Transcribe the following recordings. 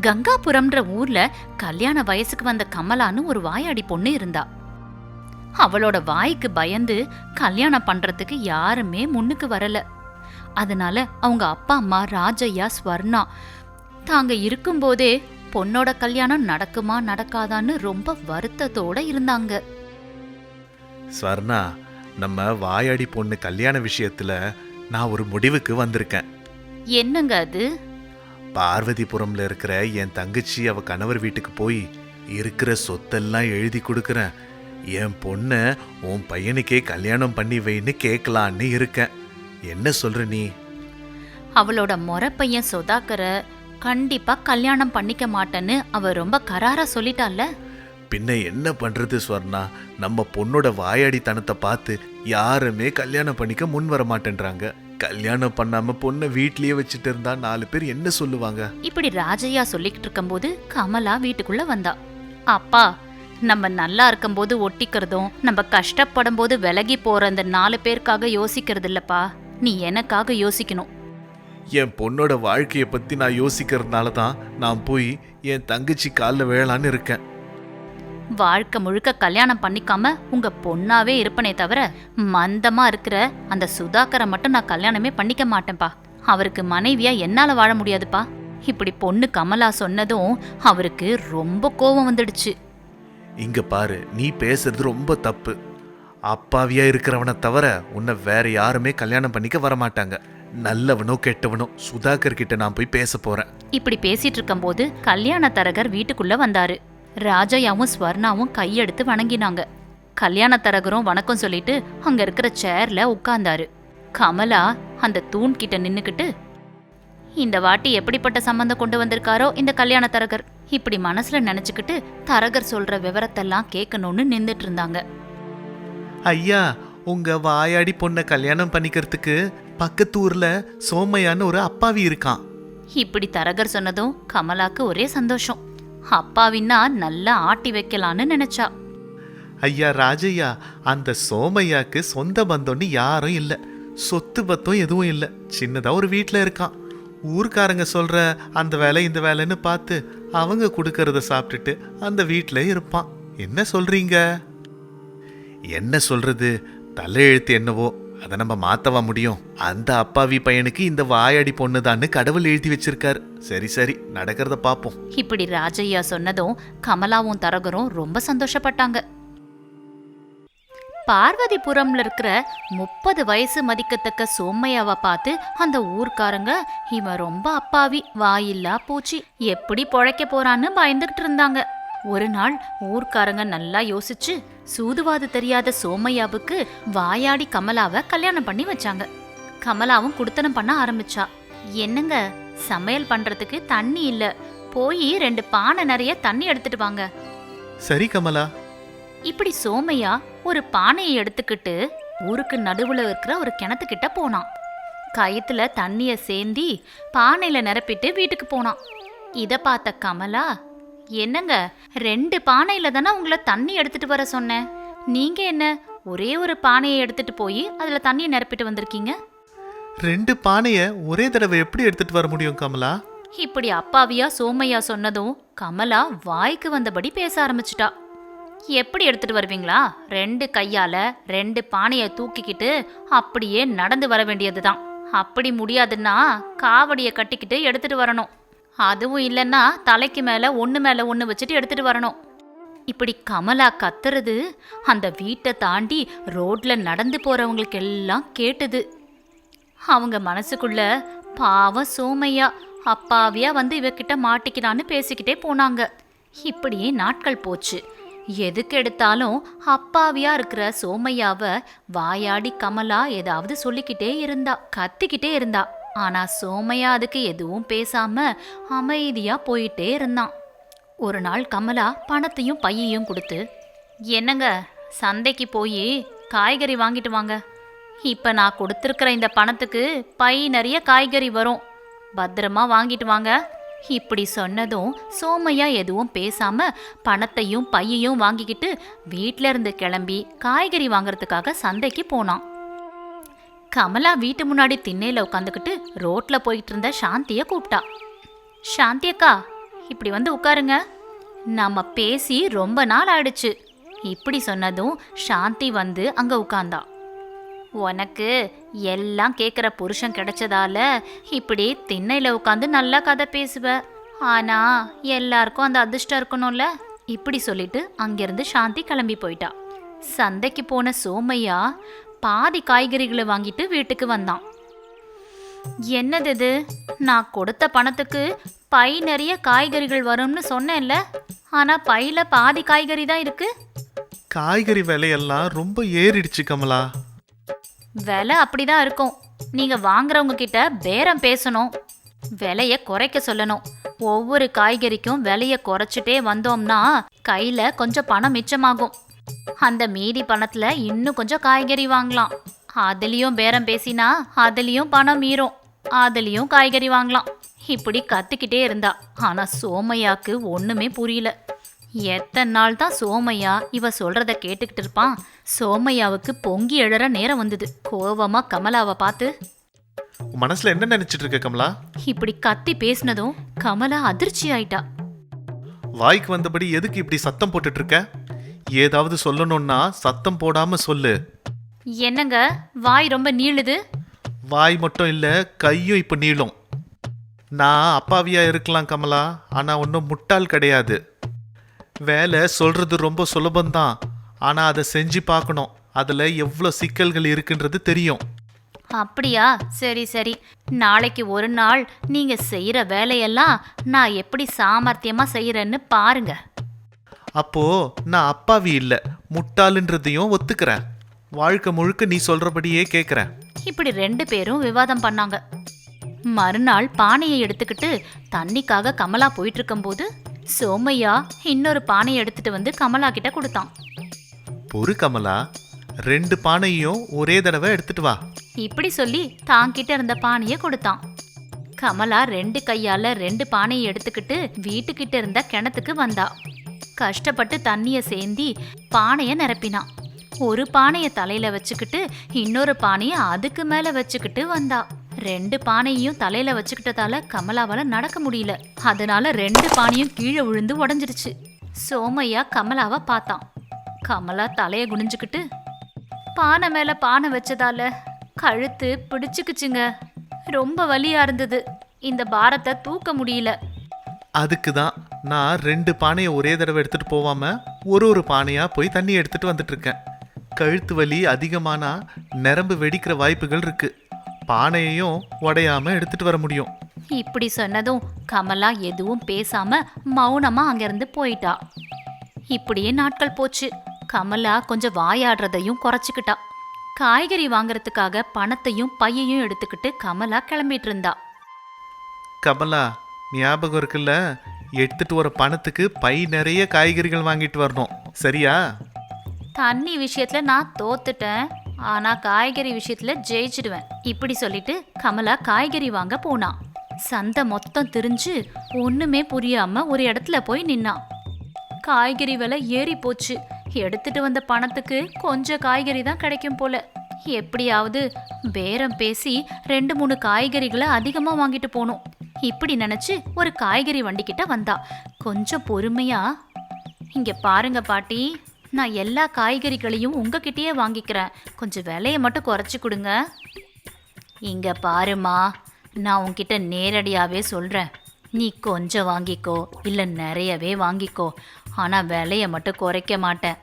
கங்காபுரம்ன்ற ஊர்ல கல்யாண வயசுக்கு வந்த கமலான்னு ஒரு வாயாடி பொண்ணு இருந்தா. அவளோட வாய்க்கு பயந்து கல்யாணம் பண்றதுக்கு யாருமே முன்னுக்கு வரல. அதனால அவங்க அப்பா அம்மா ராஜையா ஸ்வர்ணா தாங்க இருக்கும்போதே பொண்ணோட கல்யாணம் நடக்குமா நடக்காதான்னு ரொம்ப வருத்தத்தோட இருந்தாங்க. ஸ்வர்ணா நம்ம வாயாடி பொண்ணு கல்யாண விஷயத்துல நான் ஒரு முடிவுக்கு வந்திருக்கேன். என்னங்க அது? பார்வதிபுரம்ல இருக்கிற என் தங்கச்சி அவ கணவர் வீட்டுக்கு போய் இருக்கிற சொத்தெல்லாம் எழுதி கொடுக்கறேன். என் பொண்ணை உன் பையனுக்கே கல்யாணம் பண்ணி வைன்னு கேட்கலான்னு இருக்கேன். என்ன சொல்ற நீ? அவளோட மொற பையன் சொதாக்கர கண்டிப்பா கல்யாணம் பண்ணிக்க மாட்டேன்னு அவ ரொம்ப கராரா சொல்லிட்டால பின்ன என்ன பண்றது ஸ்வர்ணா? நம்ம பொண்ணோட வாயாடித்தனத்தை பார்த்து யாருமே கல்யாணம் பண்ணிக்க முன் வர மாட்டேன்றாங்க. கல்யாணம் பண்ணாம பொண்ணை வீட்லயே வச்சுட்டு இருந்தா நாலு பேர் என்ன சொல்லுவாங்க? இப்படி ராஜையா சொல்லிக்கிட்டு இருக்கும்போது கமலா வீட்டுக்குள்ள வந்தா. அப்பா நம்ம நல்லா இருக்கும்போது ஒட்டிக்கிறதும் நம்ம கஷ்டப்படும் போது விலகி போற அந்த நாலு பேருக்காக யோசிக்கிறது இல்லப்பா நீ எனக்காக யோசிக்கணும். என் பொண்ணோட வாழ்க்கைய பத்தி நான் யோசிக்கிறதுனால தான் நான் போய் என் தங்கச்சி காலில் விழலான்னு இருக்கேன். வாழ்க்கை முழுக்க கல்யாணம் பண்ணிக்காம உங்க பொண்ணாவே இருப்பனே தவிர மந்தமா இருக்கிற அந்த சுதாகரை மட்டும் நான் கல்யாணமே பண்ணிக்க மாட்டேன்ப்பா அவருக்கு மனைவியா என்னால வாழ முடியாதுப்பா. இப்படி பொண்ணு கமலா சொன்னதும் அவருக்கு ரொம்ப கோபம் வந்துடுச்சு. இங்க பாரு நீ பேசுறது ரொம்ப தப்பு. அப்பாவியா இருக்கிறவனை தவிர உன்னை வேற யாருமே கல்யாணம் பண்ணிக்க வரமாட்டாங்க. நல்லவனோ கெட்டவனோ சுதாகர் கிட்ட நான் போய் பேச போறேன். இப்படி பேசிட்டு இருக்கும்போது கல்யாண தரகர் வீட்டுக்குள்ள வந்தாரு. ராஜையாவும் ஸ்வர்ணாவும் கையெடுத்து வணங்கினாங்க. கல்யாண தரகரும் வணக்கம் சொல்லிட்டு அங்க இருக்கிற சேர்ல உட்கார்ந்தாரு. கமலா அந்த தூண் கிட்ட நின்னுக்கிட்டு இந்த வாட்டி எப்படிப்பட்ட சம்பந்தம் கொண்டு வந்திருக்காரோ இந்த கல்யாண தரகர்? இப்படி மனசுல நினைச்சுக்கிட்டு தரகர் சொல்ற விவரத்தெல்லாம் கேட்கணும்னு நின்னுட்டு இருந்தாங்க. ஐயா உங்க வாயாடி பொண்ணை கல்யாணம் பண்ணிக்கிறதுக்கு பக்கத்து ஊர்ல சோமையான்னு ஒரு அப்பாவி இருக்கான். இப்படி தரகர் சொன்னதும் கமலாக்கு ஒரே சந்தோஷம். அப்பாவின்னா நல்லா ஆட்டி வைக்கலான்னு நினைச்சா. ஐயா ராஜையா அந்த சோமையாக்கு சொந்த பந்தம்னு யாரும் இல்லை. சொத்து பத்தம் எதுவும் இல்லை. சின்னதா ஒரு வீட்டில் இருக்கான். ஊர்க்காரங்க சொல்ற அந்த வேலை இந்த வேலைன்னு பார்த்து அவங்க கொடுக்கறத சாப்பிட்டுட்டு அந்த வீட்டில் இருப்பான். என்ன சொல்றீங்க? என்ன சொல்றது? தலையெழுத்து என்னவோ? அதை நம்ம மாத்தவா முடியும்? அந்த அப்பாவி பையனுக்கு இந்த வாயாடி பொண்ணுதான்னு கடவுள் எழுதி வச்சிருக்காரு. சரி சரி நடக்கிறத பார்ப்போம் இப்படி ராஜையா சொன்னதும் கமலாவும் தரகரும் ரொம்ப சந்தோஷப்பட்டாங்க. பார்வதிபுரம்ல இருக்கிற முப்பது வயசு மதிக்கத்தக்க சோமையாவை பார்த்து அந்த ஊர்க்காரங்க இவன் ரொம்ப அப்பாவி வாயில்லா பூச்சி எப்படி பொழைக்க போறான்னு பயந்துகிட்டு இருந்தாங்க. ஒரு நாள் ஊர்க்காரங்க நல்லா யோசிச்சு சூதுவாது தெரியாத சோமையாவுக்கு வாயாடி கமலாவை கல்யாணம் பண்ணி வச்சாங்க. கமலாவும் குடுத்தனம் பண்ண ஆரம்பிச்சா. என்னங்க சமையல் பண்றதுக்கு தண்ணி இல்ல. போய் ரெண்டு பானை நிறைய தண்ணி எடுத்துட்டு வாங்க. சரி கமலா. இப்படி சோமையா ஒரு பானையை எடுத்துக்கிட்டு ஊருக்கு நடுவுல இருக்கிற ஒரு கிணத்துக்கிட்ட போனான். கயத்துல தண்ணிய சேந்தி பானையில நிரப்பிட்டு வீட்டுக்கு போனான். இத பார்த்த கமலா என்னங்க? ரெண்டு பானையில தானே உங்களை தண்ணி எடுத்துட்டு வர சொன்னேன். நீங்க என்ன ஒரே ஒரு பானையை எடுத்துட்டு போய் அதுல தண்ணியை நிரப்பிட்டு வந்திருக்கீங்க? ரெண்டு பானைய ஒரே தடவை எப்படி எடுத்துட்டு வர முடியும் கமலா? இப்படி அப்பாவியா சோமையா சொன்னதும் கமலா வாய்க்கு வந்தபடி பேச ஆரம்பிச்சிட்டா. எப்படி எடுத்துட்டு வருவீங்களா? ரெண்டு கையால ரெண்டு பானையை தூக்கிக்கிட்டு அப்படியே நடந்து வர வேண்டியதுதான். அப்படி முடியாதுன்னா காவடியை கட்டிக்கிட்டு எடுத்துட்டு வரணும். அதுவும் இல்லைன்னா தலைக்கு மேலே ஒன்று மேலே ஒன்று வச்சுட்டு எடுத்துட்டு வரணும். இப்படி கமலா கத்துறது அந்த வீட்டை தாண்டி ரோட்ல நடந்து போறவங்களுக்கு எல்லாம் கேட்டுது. அவங்க மனசுக்குள்ள பாவம் சோமையா அப்பாவியா வந்து இவகிட்ட மாட்டிக்கிறான்னு பேசிக்கிட்டே போனாங்க. இப்படியே நாட்கள் போச்சு. எதுக்கு எடுத்தாலும் அப்பாவியா இருக்கிற சோமையாவை வாயாடி கமலா ஏதாவது சொல்லிக்கிட்டே இருந்தா கத்திக்கிட்டே இருந்தா. ஆனா சோமையா அதுக்கு எதுவும் பேசாம அமைதியா போயிட்டே இருந்தான். ஒரு நாள் கமலா பணத்தையும் பையையும் கொடுத்து என்னங்க சந்தைக்கு போய் காய்கறி வாங்கிட்டு வாங்க. இப்போ நான் கொடுத்துருக்கிற இந்த பணத்துக்கு பை நிறைய காய்கறி வரும். பத்திரமா வாங்கிட்டு வாங்க. இப்படி சொன்னதும் சோமையா எதுவும் பேசாம பணத்தையும் பையையும் வாங்கிக்கிட்டு வீட்டில இருந்து கிளம்பி காய்கறி வாங்குறதுக்காக சந்தைக்கு போனான். கமலா வீட்டு முன்னாடி திண்ணையில உட்காந்துக்கிட்டு ரோட்ல போயிட்டு இருந்த சாந்தியை கூப்பிட்டா. சாந்தி அக்கா இப்படி வந்து உட்காருங்க. நம்ம பேசி ரொம்ப நாள் ஆயிடுச்சு. இப்படி சொன்னதும் சாந்தி வந்து அங்க உட்கார்ந்தா உனக்கு எல்லாம் கேட்குற புருஷன் கிடைச்சதால இப்படி திண்ணையில உட்காந்து நல்லா கதை பேசுவ. ஆனா எல்லாருக்கும் அந்த அதிர்ஷ்டம் இருக்கணும்ல? இப்படி சொல்லிட்டு அங்கிருந்து சாந்தி கிளம்பி போயிட்டா. சந்தைக்கு போன சோமையா பாதி காய்கறிகளை வாங்கிட்டு வீட்டுக்கு வந்தான். என்னது இது? நான் கொடுத்த பணத்துக்கு பை நிறைய காய்கறிகள் வரும்னு சொன்னேன்ல. ஆனா பையில பாதி காய்கறி தான் இருக்கு. காய்கறி விலையெல்லாம் ரொம்ப ஏறிடுச்சு கமலா. விலை அப்படிதான் இருக்கும். நீங்க வாங்குறவங்க கிட்ட பேரம் பேசணும். விலைய குறைக்க சொல்லணும். ஒவ்வொரு காய்கறிக்கும் விலைய குறைச்சிட்டே வந்தோம்னா கையில கொஞ்சம் பணம் மிச்சமாகும். அந்த மீதி பணத்துல இன்னும் கொஞ்சம் காய்கறி வாங்கலாம். அதுலயும் பேரம் பேசினா அதுலயும் பணம் மீறும். அதுலயும் காய்கறி வாங்கலாம். இப்படி கத்திக்கிட்டே இருந்தா. ஆனா சோமையாக்கு ஒண்ணுமே புரியல. எத்தனை நாள் தான் சோமையா இவ சொல்றத கேட்டுக்கிட்டு இருப்பான். சோமையாவுக்கு பொங்கி எழற நேரம் வந்தது. கோவமா கமலாவை பார்த்து மனசுல என்ன நினைச்சிட்டு இருக்க கமலா? இப்படி கத்தி பேசினதும் கமலா அதிர்ச்சி ஆயிட்டா. வாய்க்கு வந்தபடி எதுக்கு இப்படி சத்தம் போட்டுட்டு இருக்க? ஏதாவது சொல்லணும்னா சத்தம் போடாம சொல்லு. என்னங்க? வாய் ரொம்ப நீளுது? வாய் மட்டும் இல்ல கையும் இப்ப நீளும். நான் அப்பாவியா இருக்கலாம் கமலா ஆனா ஒன்றும் முட்டாள் கிடையாது. வேலை சொல்றது ரொம்ப சுலபம்தான். ஆனா அதை செஞ்சு பார்க்கணும். அதுல எவ்வளோ சிக்கல்கள் இருக்குன்றது தெரியும். அப்படியா? சரி சரி. நாளைக்கு ஒரு நாள் நீங்க செய்யற வேலையெல்லாம் நான் எப்படி சாமர்த்தியமா செய்யறேன்னு பாருங்க. அப்போ நான் அப்பாவி இல்ல முட்டாளுன்றதையும் ஒத்துக்கிறேன். வாழ்க்கை முழுக்க நீ சொல்றபடியே கேட்குறேன் இப்படி ரெண்டு பேரும் விவாதம் பண்ணாங்க. மறுநாள் பானையை எடுத்துக்கிட்டு தண்ணிக்காக கமலா போயிட்டு இருக்கும்போது சோமையா இன்னொரு பானையை எடுத்துட்டு வந்து கமலா கிட்ட கொடுத்தான். பொறு கமலா ரெண்டு பானையும் ஒரே தடவை எடுத்துட்டு வா. இப்படி சொல்லி தாங்கிட்ட இருந்த பானையை கொடுத்தான். கமலா ரெண்டு கையால ரெண்டு பானையை எடுத்துக்கிட்டு வீட்டுக்கிட்ட இருந்த கிணத்துக்கு வந்தா. கஷ்டப்பட்டு தண்ணியை சேந்தி பானையை நிரப்பினான் ஒரு பானையை தலையில வச்சுக்கிட்டு இன்னொரு பானையை அதுக்கு மேல வச்சுக்கிட்டு வந்தா. ரெண்டு பானையையும் தலையில வச்சுக்கிட்டதால கமலாவால நடக்க முடியல. அதனால ரெண்டு பானையும் கீழே விழுந்து உடஞ்சிருச்சு. சோமையா கமலாவை பார்த்தான். கமலா தலைய குனிஞ்சுக்கிட்டு பானை மேல பானை வச்சதால கழுத்து பிடிச்சுக்குச்சுங்க. ரொம்ப வலியா இருந்தது. இந்த பாரத்தை தூக்க முடியல. அதுக்கு தான் நான் ரெண்டு பானையை ஒரே தடவை எடுத்துட்டு போவாம ஒரு ஒரு பானையா போய் தண்ணி எடுத்துட்டு வந்துட்டு இருக்கேன் கழுத்து வலி அதிகமானா நரம்பு வெடிக்கிற வாய்ப்புகள் இருக்கு. பானையையும் உடையாம எடுத்துட்டு வர முடியும். இப்படி சொன்னதும் கமலா எதுவும் பேசாம மௌனமா அங்கிருந்து போயிட்டா. இப்படியே நாட்கள் போச்சு. கமலா கொஞ்சம் வாயாடுறதையும் குறைச்சிக்கிட்டா. காய்கறி வாங்குறதுக்காக பணத்தையும் பையையும் எடுத்துக்கிட்டு கமலா கிளம்பிட்டு இருந்தா. கமலா ஞாபகம் இருக்குல்ல? எடுத்துட்டு வர பணத்துக்கு பை நிறைய காய்கறிகள் வாங்கிட்டு வரணும். சரியா? தண்ணி விஷயத்துல நான் தோத்துட்டேன். ஆனா காய்கறி விஷயத்துல ஜெயிச்சிடுவேன். இப்படி சொல்லிட்டு கமலா காய்கறி வாங்க போனா. சந்தை மொத்தம் திரிஞ்சு ஒண்ணுமே புரியாம ஒரு இடத்துல போய் நின்னான் காய்கறி விலை ஏறி போச்சு. எடுத்துட்டு வந்த பணத்துக்கு கொஞ்சம் காய்கறி தான் கிடைக்கும் போல. எப்படியாவது பேரம் பேசி ரெண்டு மூணு காய்கறிகளை அதிகமாக வாங்கிட்டு போகணும். இப்படி நினைச்சு ஒரு காய்கறி வண்டிக்கிட்ட வந்தா. கொஞ்சம் பொறுமையா இங்க பாருங்க பாட்டி நான் எல்லா காய்கறிகளையும் உங்ககிட்டயே வாங்கிக்கிறேன். கொஞ்சம் விலையை மட்டும் குறைச்சி கொடுங்க. இங்க பாருமா நான் உன்கிட்ட நேரடியாவே சொல்றேன். நீ கொஞ்சம் வாங்கிக்கோ இல்லை நிறையவே வாங்கிக்கோ. ஆனால் விலையை மட்டும் குறைக்க மாட்டேன்.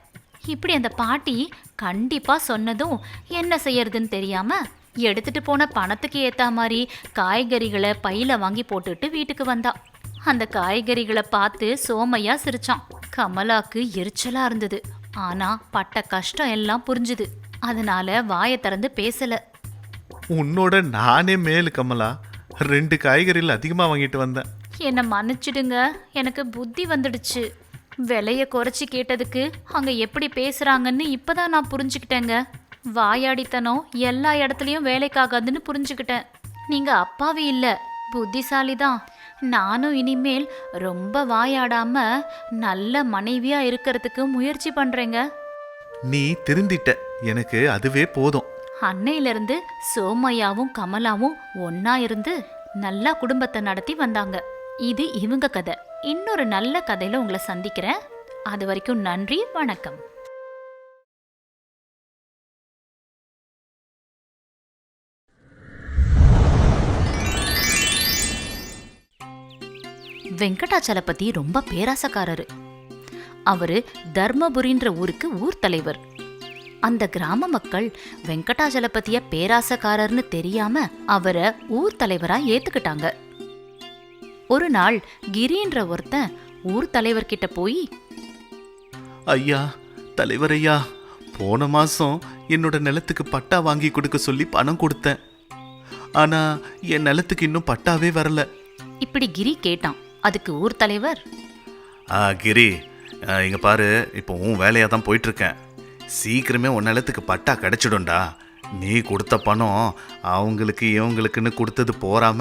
இப்படி அந்த பாட்டி கண்டிப்பா சொன்னதும் என்ன செய்யறதுன்னு தெரியாம எடுத்துட்டு போன பணத்துக்கு ஏத்த மாதிரி காய்கறிகளை பையில வாங்கி போட்டுட்டு வீட்டுக்கு வந்தா. அந்த காய்கறிகளை பார்த்து சோமையா சிரிச்சான். கமலாக்கு எரிச்சலா இருந்தது. ஆனா பட்ட கஷ்டம் எல்லாம் புரிஞ்சுது. அதனால வாயை திறந்து பேசல. உன்னோட நானே மேலு கமலா. ரெண்டு காய்கறிகள் அதிகமாக வாங்கிட்டு வந்தேன். என்னை மன்னிச்சிடுங்க. எனக்கு புத்தி வந்துடுச்சு. விலைய குறைச்சி கேட்டதுக்கு அங்க எப்படி பேசுறாங்கன்னு இப்பதான் நான் புரிஞ்சுக்கிட்டேங்க. வாயாடித்தனம் எல்லா இடத்துலயும் வேலைக்காகாதுன்னு புரிஞ்சுக்கிட்டேன். நீங்க அப்பாவி இல்ல புத்திசாலி தான் நானும் இனிமேல் ரொம்ப வாயாடாம நல்ல மனைவியா இருக்கிறதுக்கு முயற்சி பண்றேங்க. நீ திருந்திட்ட எனக்கு அதுவே போதும். அன்னையிலிருந்து சோமையாவும் கமலாவும் ஒண்ணா இருந்து நல்லா குடும்பத்தை நடத்தி வந்தாங்க. இது இவங்க கதை. இன்னொரு நல்ல கதையில உங்களை சந்திக்கிறேன். அது வரைக்கும் நன்றி வணக்கம். வெங்கடாச்சலபதி ரொம்ப பேராசக்காரரு. அவரு தர்மபுரின்ற ஊருக்கு ஊர் தலைவர். அந்த கிராம மக்கள் வெங்கடாச்சலபதிய பேராசக்காரர்னு தெரியாம அவரை ஊர் தலைவரா ஏத்துக்கிட்டாங்க. ஒரு நாள் கிரின்ற ஒருத்தன் ஊர் தலைவர்கிட்ட போய் ஐயா தலைவர் ஐயா போன மாசம் என்னோட நிலத்துக்கு பட்டா வாங்கி கொடுக்க சொல்லி பணம் கொடுத்தேன். ஆனா என் நிலத்துக்கு இன்னும் பட்டாவே வரல. இப்படி கிரி கேட்டான். அதுக்கு ஊர் தலைவர்? ஆ கிரி இங்க பாரு இப்போ உன் வேலையா தான் போயிட்டு இருக்கேன் சீக்கிரமே உன் நிலத்துக்கு பட்டா கிடைச்சிடும்டா. நீ கொடுத்த பணம் அவங்களுக்கு இவங்களுக்குன்னு கொடுத்தது போறாம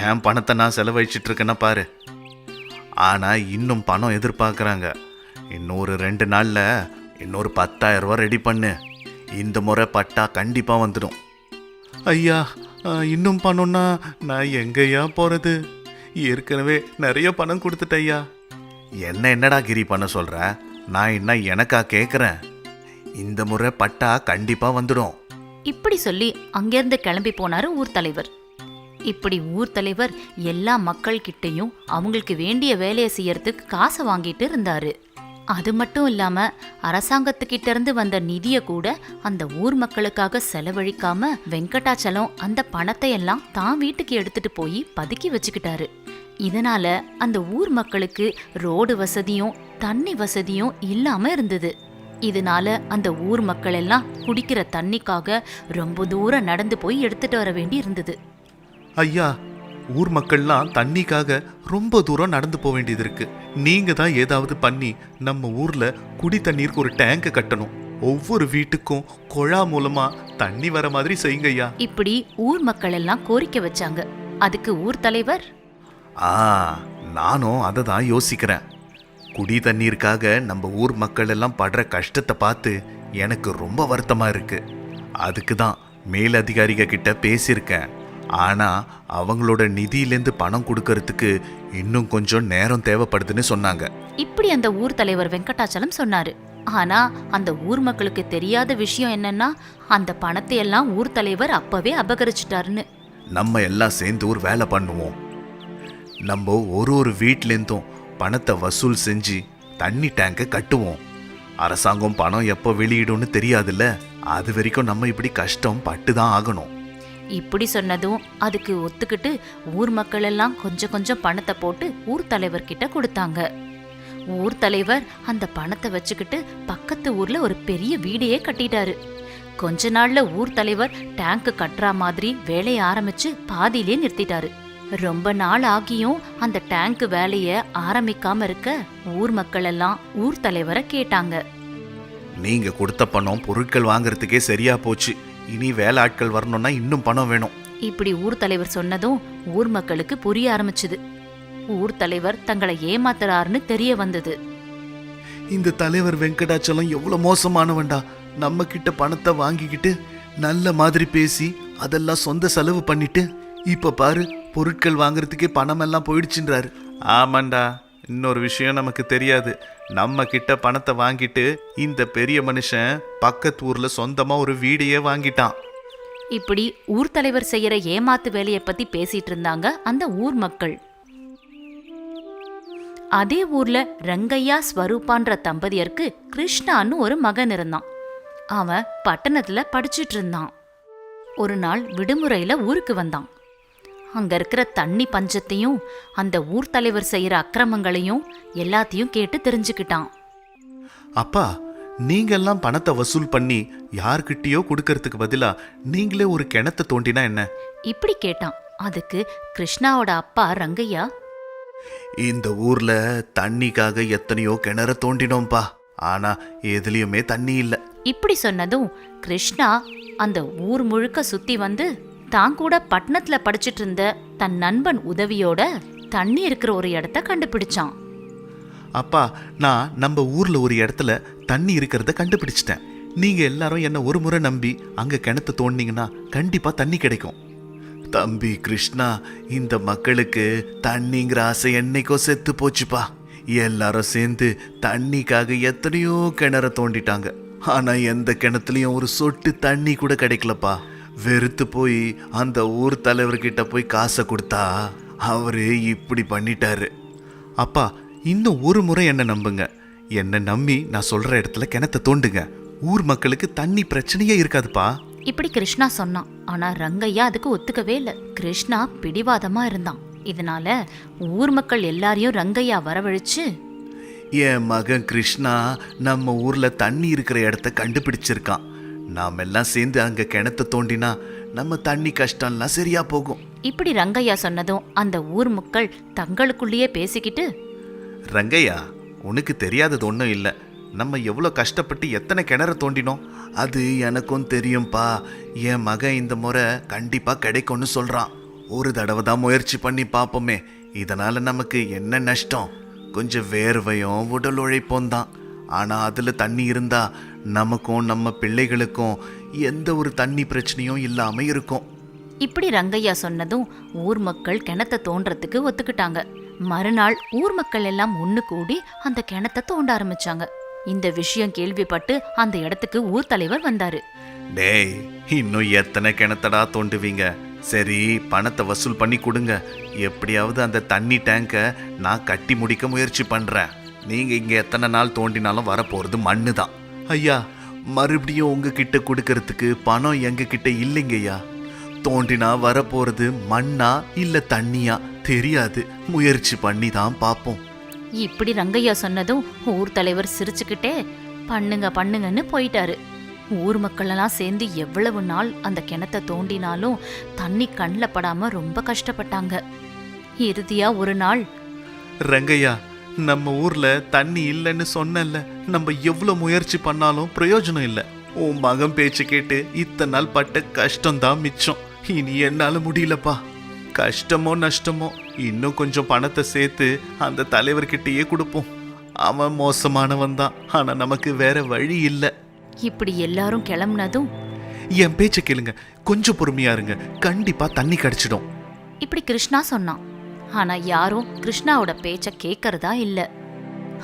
என் பணத்தை நான் செலவழிச்சிட்டு இருக்கேன்னா பாரு. ஆனா இன்னும் பணம் எதிர்பார்க்குறாங்க. இன்னொரு ரெண்டு நாள்ல இன்னொரு பத்தாயிரம் ரூபாய் ரெடி பண்ணு. இந்த முறை பட்டா கண்டிப்பா வந்துடும். ஐயா இன்னும் பணம்னா நான் எங்கய்யா போறது? ஏற்கனவே நிறைய பணம் கொடுத்துட்ட ஐயா என்ன என்னடா கிரி பண்ண சொல்ற? நான் என்ன எனக்கா கேட்குறேன் இந்த முறை பட்டா கண்டிப்பா வந்துடும். இப்படி சொல்லி அங்கிருந்து கிளம்பி போனாரு ஊர் தலைவர். இப்படி ஊர் தலைவர் எல்லா மக்கள் கிட்டயும் அவங்களுக்கு வேண்டிய வேலையை செய்யறதுக்கு காசை வாங்கிட்டு இருந்தாரு. அது மட்டும் இல்லாம அரசாங்கத்துக்கிட்ட இருந்து வந்த நிதிய கூட அந்த ஊர் மக்களுக்காக செலவழிக்காம வெங்கடாச்சலம் அந்த பணத்தை எல்லாம் தான் வீட்டுக்கு எடுத்துட்டு போய் பதுக்கி வச்சுக்கிட்டாரு. இதனால அந்த ஊர் மக்களுக்கு ரோடு வசதியும் தண்ணி வசதியும் இல்லாம இருந்தது. இதனால அந்த ஊர் மக்கள் எல்லாம் குடிக்கிற தண்ணிக்காக ரொம்ப தூரம் நடந்து போய் எடுத்துட்டு வர வேண்டி இருந்தது. ஐயா ஊர் மக்கள்லாம் தண்ணிக்காக ரொம்ப தூரம் நடந்து போக வேண்டியது இருக்கு. நீங்க தான் ஏதாவது பண்ணி நம்ம ஊர்ல குடி தண்ணீருக்கு ஒரு டேங்க கட்டணும். ஒவ்வொரு வீட்டுக்கும் குழா மூலமா தண்ணி வர மாதிரி செய்யுங்க ஐயா. இப்படி ஊர் மக்கள் எல்லாம் கோரிக்கை வச்சாங்க. அதுக்கு ஊர் தலைவர்? ஆ நானும் அதை தான் யோசிக்கிறேன். குடி தண்ணீருக்காக நம்ம ஊர் மக்கள் எல்லாம் படுற கஷ்டத்தை பார்த்து எனக்கு ரொம்ப வருத்தமா இருக்கு. அதுக்கு தான் மேலதிகாரிக கிட்ட பேசியிருக்கேன். ஆனா அவங்களோட நிதியிலேருந்து பணம் கொடுக்கறதுக்கு இன்னும் கொஞ்சம் நேரம் தேவைப்படுதுன்னு சொன்னாங்க. இப்படி அந்த ஊர் தலைவர் வெங்கடாச்சலம் சொன்னாரு. ஆனா அந்த ஊர் மக்களுக்கு தெரியாத விஷயம் என்னன்னா அந்த பணத்தை எல்லாம் ஊர் தலைவர் அப்பவே அபகரிச்சிட்டாருன்னு. நம்ம எல்லாம் சேர்ந்து ஒரு வேலை பண்ணுவோம். நம்ம ஒரு ஒரு வீட்லேருந்தும் பணத்தை வசூல் செஞ்சு தண்ணி டேங்கை கட்டுவோம். அரசாங்கம் பணம் எப்போ வெளியிடும்னு தெரியாதுல்ல? அது வரைக்கும் நம்ம இப்படி கஷ்டம் பட்டு தான் ஆகணும். இப்படி சொன்னதும் அதுக்கு ஒத்துக்கிட்டு ஊர் மக்கள் எல்லாம் கொஞ்சம் கொஞ்சம் பணத்தை போட்டு ஊர் தலைவர் கிட்ட கொடுத்தாங்க. ஊர் தலைவர் அந்த பணத்தை வச்சுக்கிட்டு பக்கத்து ஊர்ல ஒரு பெரிய வீடையே கட்டிட்டாரு. கொஞ்ச நாள்ல ஊர் தலைவர் டேங்க் கட்டுற மாதிரி வேலையை ஆரம்பிச்சு பாதியிலே நிறுத்திட்டாரு. ரொம்ப நாள் ஆகியும் அந்த டேங்க் வேலைய ஆரம்பிக்காம இருக்க ஊர் மக்கள் எல்லாம் ஊர் தலைவரை கேட்டாங்க. நீங்க கொடுத்த பணம் பொருட்கள் வாங்குறதுக்கே சரியா போச்சு. இனி வேலை ஆட்கள் வரணும்னா இன்னும் பணம் வேணும். இப்படி ஊர் தலைவர் சொன்னதும் ஊர் மக்களுக்கு புரிய ஆரம்பிச்சுது. ஊர் தலைவர் தங்களை ஏமாத்துறாருன்னு தெரிய வந்தது. இந்த தலைவர் வெங்கடாச்சலம் எவ்வளவு மோசமானவன்டா. நம்ம கிட்ட பணத்தை வாங்கிக்கிட்டு நல்ல மாதிரி பேசி அதெல்லாம் சொந்த செலவு பண்ணிட்டு இப்ப பாரு பொருட்கள் வாங்குறதுக்கே பணம் எல்லாம் போயிடுச்சுன்றாரு. ஆமாண்டா இன்னொரு விஷயம் நமக்கு தெரியாது. நம்ம கிட்ட பணத்தை வாங்கிட்டு இந்த பெரிய மனுஷன் பக்கத்து ஊர்ல சொந்தமா ஒரு வீடையே வாங்கிட்டான். இப்படி ஊர் தலைவர் செய்யற ஏமாத்து வேலைய பத்தி பேசிட்டு இருந்தாங்க அந்த ஊர் மக்கள். அதே ஊர்ல ரங்கையா ஸ்வரூபான்ற தம்பதியருக்கு கிருஷ்ணான்னு ஒரு மகன் இருந்தான். அவன் பட்டணத்துல படிச்சிட்டு இருந்தான். ஒரு நாள் விடுமுறையில ஊருக்கு வந்தான். அங்க இருக்கிற தண்ணி பஞ்சத்தையும் அந்த ஊர் தலைவர் செய்யற அக்கிரமங்களையும் எல்லாத்தையும் கேட்டு தெரிஞ்சுக்கிட்டான். அப்பா நீங்கெல்லாம் பணத்தை வசூல் பண்ணி யார்கிட்டயோ கொடுக்கறதுக்கு பதிலா நீங்களே ஒரு கிணத்தை தோண்டினா என்ன? இப்படி கேட்டான். அதுக்கு கிருஷ்ணாவோட அப்பா ரங்கையா இந்த ஊர்ல தண்ணிக்காக எத்தனையோ கிணற தோண்டினோம்பா ஆனா எதுலயுமே தண்ணி இல்ல. இப்படி சொன்னதும் கிருஷ்ணா அந்த ஊர் முழுக்க சுத்தி வந்து தான் கூட பட்டணத்துல படிச்சிட்டு இருந்த தன் நண்பன் உதவியோட தண்ணி இருக்கிற ஒரு இடத்த கண்டுபிடிச்சான். அப்பா நான் நம்ம ஊர்ல ஒரு இடத்துல தண்ணி இருக்கிறத கண்டுபிடிச்சிட்டேன். நீங்க எல்லாரும் என்ன ஒரு முறை நம்பி அங்க கிணத்து தோண்டினீங்கன்னா கண்டிப்பா தண்ணி கிடைக்கும். தம்பி கிருஷ்ணா இந்த மக்களுக்கு தண்ணிங்கிற ஆசை என்னைக்கோ செத்து போச்சுப்பா. எல்லாரும் சேர்ந்து தண்ணிக்காக எத்தனையோ கிணற தோண்டிட்டாங்க. ஆனா எந்த கிணத்துலயும் ஒரு சொட்டு தண்ணி கூட கிடைக்கலப்பா. வெறுத்து போய் அந்த ஊர் தலைவர்கிட்ட போய் காசை கொடுத்தா அவரு இப்படி பண்ணிட்டாரு. அப்பா இன்னும் ஒரு முறை என்ன நம்புங்க. என்ன நம்பி நான் சொல்ற இடத்துல கிணத்த தோண்டுங்க. ஊர் மக்களுக்கு தண்ணி பிரச்சனையே இருக்காதுப்பா. இப்படி கிருஷ்ணா சொன்னான். ஆனா ரங்கையா அதுக்கு ஒத்துக்கவே இல்ல. கிருஷ்ணா பிடிவாதமா இருந்தான். இதனால ஊர் மக்கள் எல்லாரையும் ரங்கையா வரவழைச்சு என் மகன் கிருஷ்ணா நம்ம ஊர்ல தண்ணி இருக்கிற இடத்த கண்டுபிடிச்சிருக்கான். நாம எல்லாம் சேர்ந்து அங்க கிணத்த தோண்டினா நம்ம தண்ணி கஷ்டம்லாம் சரியா போகும். இப்படி ரங்கையா சொன்னதும் அந்த ஊர் மக்கள் தங்களுக்குள்ளேயே பேசிக்கிட்டு ரங்கையா உனக்கு தெரியாதது ஒன்றும் இல்லை. நம்ம எவ்வளோ கஷ்டப்பட்டு எத்தனை கிணற தோண்டினோம்? அது எனக்கும் தெரியும்பா. என் மகன் இந்த முறை கண்டிப்பாக கிடைக்கும்னு சொல்கிறான் ஒரு தடவை தான் முயற்சி பண்ணி பார்ப்போமே. இதனால் நமக்கு என்ன நஷ்டம்? கொஞ்சம் வேர்வையும் உடல் உழைப்பும் தான். ஆனால் அதில் தண்ணி இருந்தால் நமக்கும் நம்ம பிள்ளைகளுக்கும் எந்த ஒரு தண்ணி பிரச்சனையும் இல்லாமல் இருக்கும். இப்படி ரங்கையா சொன்னதும் ஊர் மக்கள் கிணத்த தோன்றதுக்கு ஒத்துக்கிட்டாங்க. மறுநாள் ஊர் மக்கள் எல்லாம் ஒண்ணு கூடி அந்த கிணத்த தோண்ட ஆரம்பிச்சாங்க. இந்த விஷயம் கேள்விப்பட்டு அந்த இடத்துக்கு ஊர் தலைவர் வந்தாரு. டேய் இன்னும் எத்தனை கிணத்தடா தோண்டுவீங்க? சரி பணத்தை வசூல் பண்ணி கொடுங்க. எப்படியாவது அந்த தண்ணி டேங்கை நான் கட்டி முடிக்க முயற்சி பண்றேன். நீங்க இங்க எத்தனை நாள் தோண்டினாலும் வரப்போறது மண்ணு தான் ஐயா மறுபடியும் உங்ககிட்ட கொடுக்கறதுக்கு பணம் எங்க கிட்ட இல்லைங்கய்யா? தோண்டினா வரப்போறது மண்ணா இல்ல தண்ணியா? தெரியாது. முயற்சி பண்ணி தான் பார்ப்போம் இப்படி ரங்கையா சொன்னதும் ஊர் தலைவர் சிரிச்சுக்கிட்டே பண்ணுங்க பண்ணுங்கன்னு போயிட்டாரு. ஊர் மக்கள் எல்லாம் சேர்ந்து எவ்வளவு நாள் அந்த கிணத்த தோண்டினாலும் தண்ணி கண்ணில் படாம ரொம்ப கஷ்டப்பட்டாங்க. இறுதியா ஒரு நாள் ரங்கையா நம்ம ஊர்ல தண்ணி இல்லைன்னு சொன்னல நம்ம எவ்வளவு முயற்சி பண்ணாலும் பிரயோஜனம் இல்லை. உன் மகன் பேச்சு கேட்டு இத்தனை நாள் பட்ட கஷ்டம்தான் மிச்சம். இனி என்னால முடியலப்பா. கஷ்டமோ நஷ்டமோ இன்னும் கொஞ்சம் பணத்தை சேர்த்து அந்த தலைவர்கிட்டயே கொடுப்போம். அவன் மோசமானவன் தான் ஆனா நமக்கு வேற வழி இல்லை. இப்படி எல்லாரும் கிளம்புனதும்? என் பேச்சை கேளுங்க கொஞ்சம் பொறுமையா இருங்க. கண்டிப்பா தண்ணி கிடைச்சிடும். இப்படி கிருஷ்ணா சொன்னான். ஆனா யாரும் கிருஷ்ணாவோட பேச்ச கேட்கறதா இல்ல.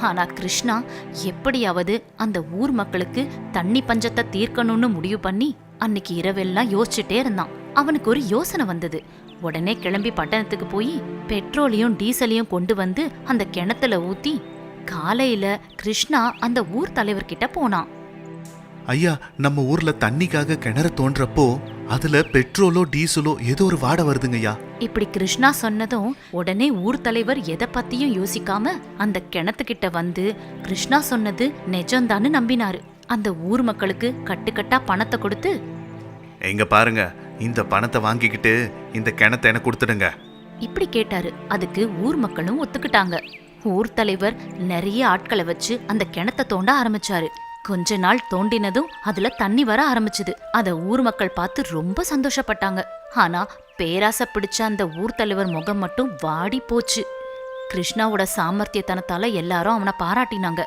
ஆனா கிருஷ்ணா எப்படியாவது அந்த ஊர் மக்களுக்கு தண்ணி பஞ்சத்தை தீர்க்கணும்னு முடிவு பண்ணி அன்னைக்கு இரவெல்லாம் யோசிச்சுட்டே இருந்தான். அவனுக்கு ஒரு யோசனை வந்தது. உடனே கிளம்பி பட்டணத்துக்கு போய் பெட்ரோலையும் டீசலையும் கொண்டு வந்து அந்த கிணத்துல ஊத்தி காலையில கிருஷ்ணா அந்த ஊர் தலைவர்கிட்ட போனான். ஐயா நம்ம ஊர்ல தண்ணிக்காக கிணறு தோன்றப்போ அதுல பெட்ரோலோ டீசலோ ஏதோ ஒரு வாடை வருதுங்கய்யா. இப்படி கிருஷ்ணா சொன்னதும் உடனே ஊர் தலைவர் எதை பத்தியும் யோசிக்காம அந்த கிணத்துக்கிட்ட வந்து கிருஷ்ணா சொன்னது நிஜம்தான்னு நம்பினாரு. அந்த ஊர் மக்களுக்கு கட்டுக்கட்டா பணத்தை கொடுத்து எங்க பாருங்க இந்த பணத்தை வாங்கிக்கிட்டு இந்த கிணத்தை எனக்கு கொடுத்துடுங்க. இப்படி கேட்டாரு. அதுக்கு ஊர் மக்களும் ஒத்துக்கிட்டாங்க. ஊர் தலைவர் நிறைய ஆட்களை வச்சு அந்த கிணத்தை தோண்ட ஆரம்பிச்சாரு. கொஞ்ச நாள் தோண்டினதும் அதுல தண்ணி வர ஆரம்பிச்சது. அத ஊர் மக்கள் பார்த்து ரொம்ப சந்தோஷப்பட்டாங்க. ஆனா பேராசை பிடிச்ச அந்த ஊர் தலைவர் முகம் மட்டும் வாடி போச்சு. கிருஷ்ணாவோட சாமர்த்தியத்தனத்தால எல்லாரும் அவனை பாராட்டினாங்க.